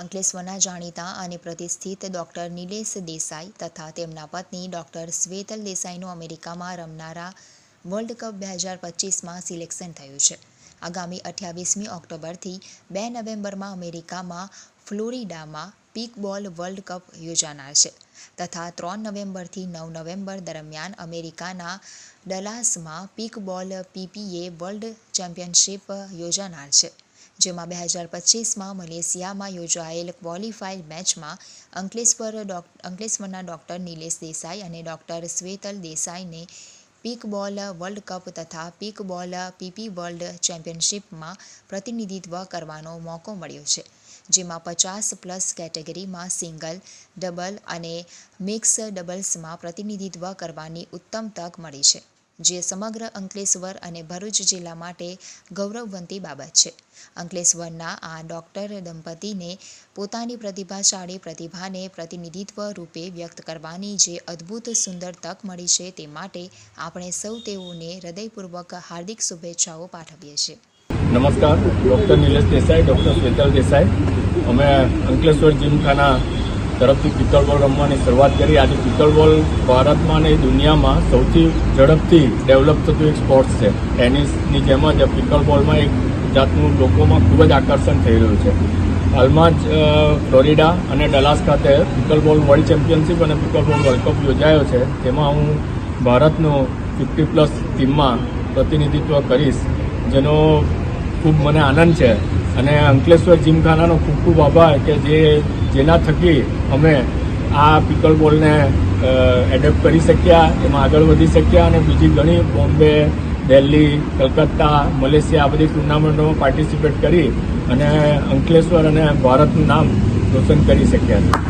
અંકલેશ્વરના જાણીતા અને પ્રતિષ્ઠિત ડૉક્ટર નિલેશ દેસાઈ તથા તેમના પત્ની ડૉક્ટર શ્વેતલ દેસાઈનું અમેરિકામાં રમનારા વર્લ્ડ કપ બે હજાર પચીસમાં સિલેક્શન થયું છે. આગામી અઠ્યાવીસમી ઓક્ટોબરથી બે નવેમ્બરમાં અમેરિકામાં ફ્લોરિડામાં પીકબોલ વર્લ્ડ કપ યોજાનાર છે તથા ત્રણ નવેમ્બરથી નવ નવેમ્બર દરમિયાન અમેરિકાના ડલાસમાં પીકબોલ પીપીએ વર્લ્ડ ચેમ્પિયનશિપ યોજાનાર છે. જેમાં બે હજાર પચીસમાં મલેશિયામાં યોજાયેલ ક્વોલિફાઈડ મેચમાં અંકલેશ્વર અંકલેશ્વરના ડૉક્ટર નિલેશ દેસાઈ અને ડૉક્ટર શ્વેતલ દેસાઈને પીકબોલ વર્લ્ડ કપ તથા પીકબોલ પીપી વર્લ્ડ ચેમ્પિયનશિપમાં પ્રતિનિધિત્વ કરવાનો મોકો મળ્યો છે, જેમાં પચાસ પ્લસ કેટેગરીમાં સિંગલ, ડબલ અને મિક્સ ડબલ્સમાં પ્રતિનિધિત્વ કરવાની ઉત્તમ તક મળી છે. જે સમગ્ર અંકલેશ્વર અને ભરૂચ જિલ્લા માટે ગૌરવવંતી બાબત છે. અંકલેશ્વરના આ ડોક્ટર દંપતીને પોતાની પ્રતિભાશાળી પ્રતિભાને પ્રતિનિધિત્વ રૂપે વ્યક્ત કરવાની જે અદ્ભુત સુંદર તક મળી છે તે માટે આપણે સૌ તેઓને હૃદયપૂર્વક હાર્દિક શુભેચ્છાઓ પાઠવીએ છીએ. નમસ્કાર, ડૉક્ટર નિલેશ દેસાઈ, ડૉક્ટર શ્વેતલ દેસાઈ. અમે અંકલેશ્વર જીમખાના તરફથી પિત્તળ બોલ રમવાની શરૂઆત કરી. આજે પિત્તળ બોલ ભારતમાં અને દુનિયામાં સૌથી ઝડપથી ડેવલપ થતું એક સ્પોર્ટ્સ છે. ટેનિસની જેમ જ પિત્તળ બોલમાં એક જાતનું લોકોમાં ખૂબ જ આકર્ષણ થઈ રહ્યું છે. હાલમાં જ ફ્લોરિડા અને ડલાસ ખાતે પિત્તળ બોલ વર્લ્ડ ચેમ્પિયનશિપ અને પિત્તળ બોલ વર્લ્ડ કપ યોજાયો છે. તેમાં હું ભારતનો ફિફ્ટી પ્લસ ટીમમાં પ્રતિનિધિત્વ કરીશ, જેનો ખૂબ મને આનંદ છે. અને અંકલેશ્વર જીમખાનાનો ખૂબ ખૂબ આભાર કે જે જેના થકી અમે આ પિકલ બોલને એડેપ્ટ કરી શક્યા, એમાં આગળ વધી શક્યા અને બીજી ઘણી બોમ્બે, દિલ્હી, કલકત્તા, મલેશિયા આ બધી ટુર્નામેન્ટોમાં પાર્ટિસિપેટ કરી અને અંકલેશ્વર અને ભારતનું નામ રોશન કરી શક્યા છે.